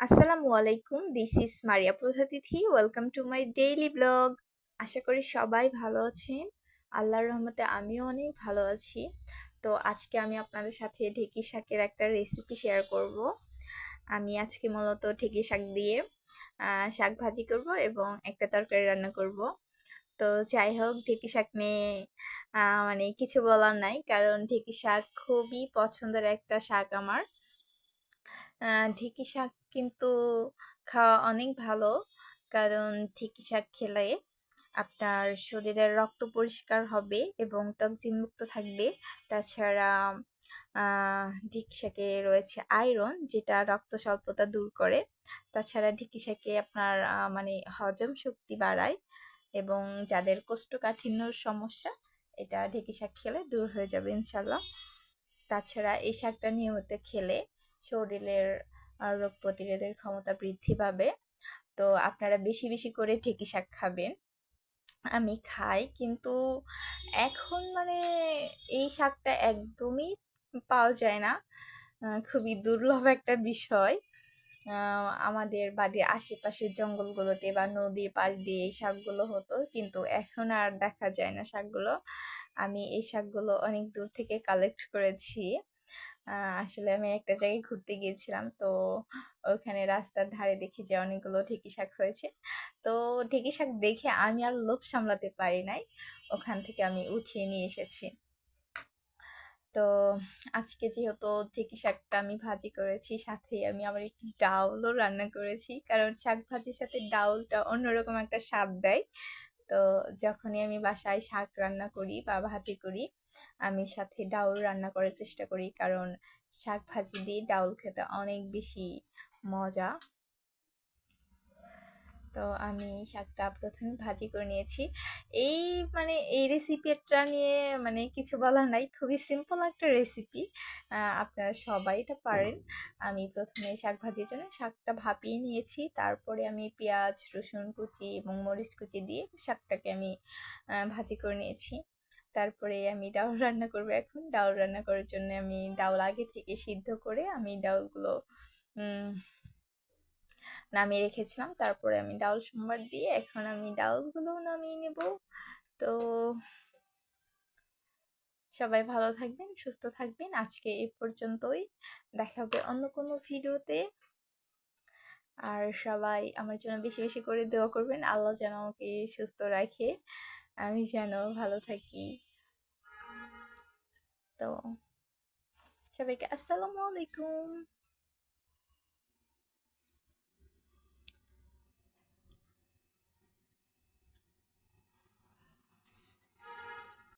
আসসালামু আলাইকুম this is Maria প্রধাতিথি welcome to my daily blog আশা করি সবাই ভালো আছেন। আল্লাহর রহমতে আমিও অনেক ভালো আছি। তো আজকে আমি আপনাদের সাথে ঢেকি শাকের একটা রেসিপি শেয়ার করব। আমি আজকে মূলত ঢেকি শাক দিয়ে শাক ভাজি করব এবং একটা তরকারি রান্না করব। তো যাই হোক, ঢেকি শাক নিয়ে মানে কিছু বলার নাই, কারণ ঢেকি শাক খুবই পছন্দের একটা শাক আমার। ঢেঁকি শাক কিন্তু খাওয়া অনেক ভালো। কারণ ঢেঁকি শাক খেলে আপনার শরীরের রক্ত পরিষ্কার হবে এবং টক্সিনমুক্ত থাকবে। তাছাড়া ঢেঁকি শাকে রয়েছে আয়রন, যেটা রক্ত স্বল্পতা দূর করে। তাছাড়া ঢেঁকি শাকে আপনার মানে হজম শক্তি বাড়ায় এবং যাদের কোষ্ঠকাঠিন্যর সমস্যা, এটা ঢেঁকি শাক খেলে দূর হয়ে যাবে ইনশাল্লাহ। তাছাড়া এই শাকটা নিয়মিত খেলে শরীরের রোগ প্রতিরোধের ক্ষমতা বৃদ্ধি পাবে। তো আপনারা বেশি বেশি করে ঠেকি শাক খাবেন। আমি খাই, কিন্তু এখন মানে এই শাকটা একদমই পাওয়া যায় না। খুবই দুর্লভ একটা বিষয়। আমাদের বাড়ির আশেপাশের জঙ্গলগুলোতে বা নদীর পাশ দিয়ে এই শাকগুলো হতো, কিন্তু এখন আর দেখা যায় না শাকগুলো। আমি এই শাকগুলো অনেক দূর থেকে কালেক্ট করেছি। আসলে আমি একটা জায়গায় ঘুরতে গিয়েছিলাম। তো ওখানে রাস্তার ধারে দেখি যে অনেকগুলো ঢেকি শাক হয়েছে। তো ঢেকি শাক দেখে আমি আর লোভ সামলাতে পারি নাই। ওখান থেকে আমি উঠিয়ে নিয়ে এসেছি। তো আজকে যেহেতু ঢেকি শাকটা আমি ভাজি করেছি সাথে আমি আবার একটু ডাউলও রান্না করেছি। কারণ শাক ভাজির সাথে ডাউলটা অন্যরকম একটা স্বাদ দেয়। তো যখনই আমি বাসায় শাক রান্না করি বা ভাজি করি, আমি সাথে ডাউল রান্না করার চেষ্টা করি। কারণ শাক ভাজি দিয়ে ডাউল খেতে অনেক বেশি মজা। তো আমি শাকটা প্রথমে ভাজি করে নিয়েছি। এই মানে এই রেসিপিটা নিয়ে মানে কিছু বলার নাই, খুবই সিম্পল একটা রেসিপি আপনারা সবাই এটা পারেন। আমি প্রথমে শাক ভাজির জন্য শাকটা ভাপিয়ে নিয়েছি, তারপরে আমি পেঁয়াজ, রসুন কুচি এবং মরিচ কুচি দিয়ে শাকটাকে আমি ভাজি করে নিয়েছি। তারপরে আমি ডাউল রান্না করব এখন। ডাউল রান্না করার জন্য আমি ডাউল আগে থেকে সিদ্ধ করে আমি ডাউলগুলো নামিয়ে রেখেছিলাম। তারপরে আমি ডাউল সোমবার দিয়ে এখন আমি ডাউলগুলো নামিয়ে নেব। তো সবাই ভালো থাকবেন, সুস্থ থাকবেন। আজকে এ পর্যন্তই। দেখা হবে অন্য কোনো ভিডিওতে। আর সবাই আমার জন্য বেশি বেশি করে দেওয়া করবেন। আল্লাহ যেন আমাকে সুস্থ রাখে। আমি যেন ভালো থাকি। তো সবাইকে আসসালামু আলাইকুম।